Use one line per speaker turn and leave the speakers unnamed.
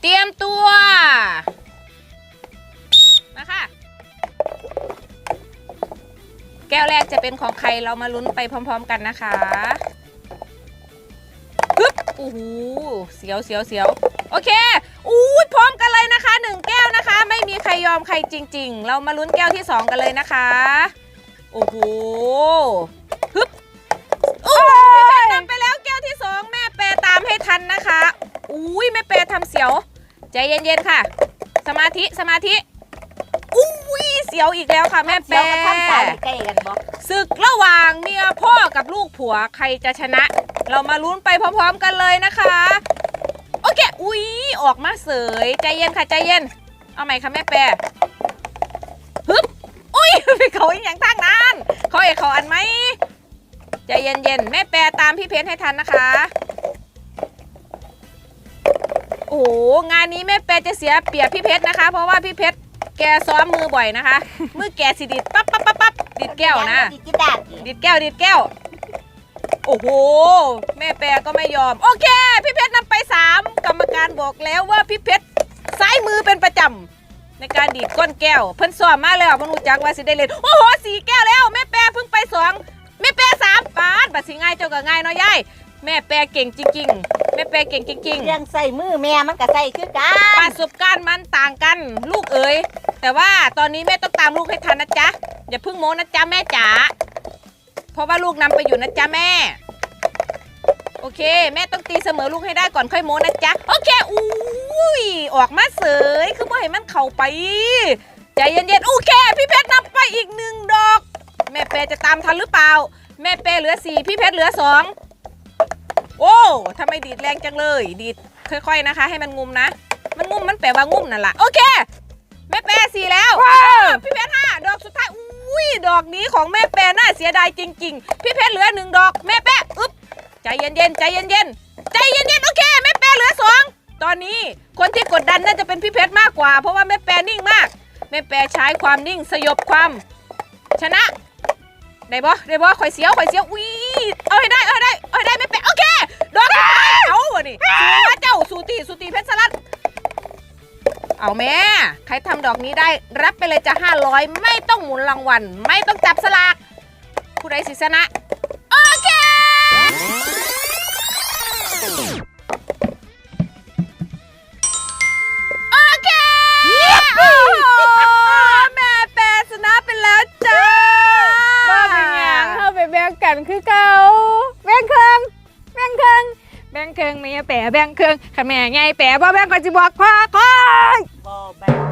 เตรียมตัว มาค่ะ แก้วแรกจะเป็นของใครเรามาลุ้นไปพร้อม ๆ กันนะคะฮึบโอ้โหเสียวเสียวเสียวโอเคอู้ยพร้อมกันเลยนะคะหนึ่งแก้วนะคะ ไม่มีใครยอมใครจริง ๆ เรามาลุ้นแก้วที่สองกันเลยนะคะ โอ้โหฮึบโอ้ยแม่นำไปแล้วแก้วที่สองแม่แปรตามให้ทันนะคะอุ้ยแม่แปรทำเสียว ใจเย็นๆค่ะ สมาธิสมาธิอุ้ยเสียวอีกแล้วค่ะแม่แปร
เดี๋ยวมาทำสายใกล้กันบ่
ศึกระหว่างเมียพ่อกับลูกผัวใครจะชนะ เรามาลุ้นไปพร้อมๆกันเลยนะคะ โอเค อุ๊ย ออกมาเสย ใจเย็นค่ะ ใจเย็น เอาใหม่ค่ะแม่แปรฮึบอุ้ยไปเขาอีกอย่างตั้งนานเขาเอกเขาอันไหม ใจเย็นๆ แม่แปรตามพี่เพชรให้ทันนะคะ งานนี้แม่แปรจะเสียเปรียบพี่เพชรนะคะ เพราะว่าพี่เพชรแกซ้อมมือบ่อยนะคะ มือแกสิดิดปั๊บปั๊บปั๊บปั๊บดิดแก้วนะ
ดิดกีตาร์
ดิดแก้วดิดแก้ว โอ้โห แม่แปรก็ไม่ยอม โอเค พี่เพชรนำไปสามกรรมการบอกแล้วว่าพี่เพชรซ้ายมือเป็นประจำในการดีดก้นแก้ว เพิ่นซ้อมมาแล้วเพิ่นรู้จักว่าสิได้เล่นโอ้โหสี่แก้วแล้วแม่แปรเพิ่งไปสองแม่แปรสามปาดบัดสิง่ายเจ้าก็ง่ายเนาะยายแม่แปรเก่งจริงๆแม่แปรเก่งจริงๆ
เรื่องใส่มือแม่มันก็ใส่คือกั
ป
น
ระสบการณ์มันต่างกันลูกเอ๋ยแต่ว่าตอนนี้แม่ต้องตามลูกให้ทันนะจ๊ะอย่าเพิ่งโม้นะจ๊ะแม่จ๋าเพราะว่าลูกนำไปอยู่นะจ๊ะแม่ โอเค แม่ต้องตีเสมอลูกให้ได้ก่อนค่อยโม้นะจ๊ะโอเคอุ้ยออกมาเสยคือว่าเห็นมันเข่าไปใจเย็นๆโอเค พี่เพชรนำไปอีกหนึ่งดอก แม่เปจะตามทันหรือเปล่า แม่เปเหลือสี่พี่เพชรเหลือสอง โอ้ทำไมดีดแรงจังเลย ดีดค่อยๆนะคะ ให้มันงุมนะ มันงุมมันแปลว่างุมนั่นแหละโอเคแม่แปรสี่แล้วพี่เพชรห้าดอกสุดท้ายอุ้ยดอกนี้ของแม่แปรน่าเสียดายจริง ๆ พี่เพชรเหลือหนึ่งดอกแม่แปรอึ๊บใจเย็นๆใจเย็นๆใจเย็นๆโอเคแม่แปรเหลือสองตอนนี้คนที่กดดันน่าจะเป็นพี่เพชรมากกว่า เพราะว่าแม่แปรนิ่งมาก แม่แปรใช้ความนิ่งสยบความ ชนะได้บ่ได้บ่ข่อยเสียวข่อยเสียวอุ้ยเอาให้ได้เอาให้ได้เอาให้ได้แม่แปรโอเคดอกสุดท้าย เอาวะนี่สูมาเจ้าสูตีสูตีเพชรสลัด เอาแม่ ใครทำดอกนี้ได้รับไปเลยจะ500ไม่ต้องหมุนรางวัลไม่ต้องจับสลาก ผู้ใดสิชนะ โอเค โอเค โอ้โหแม่แปรชนะไปแล้วจ้า
ว่าเป็นหยังเข้าไปแบ่งกันคือเก่าแบ่งเครื่องแบ่งเครื่อง แบ่งเครื่องแม่แปะแบ่งเครื่องขันแม่ไงแปะเพราะแบงก็สิบอกพ่อคอยบ่แบ่ง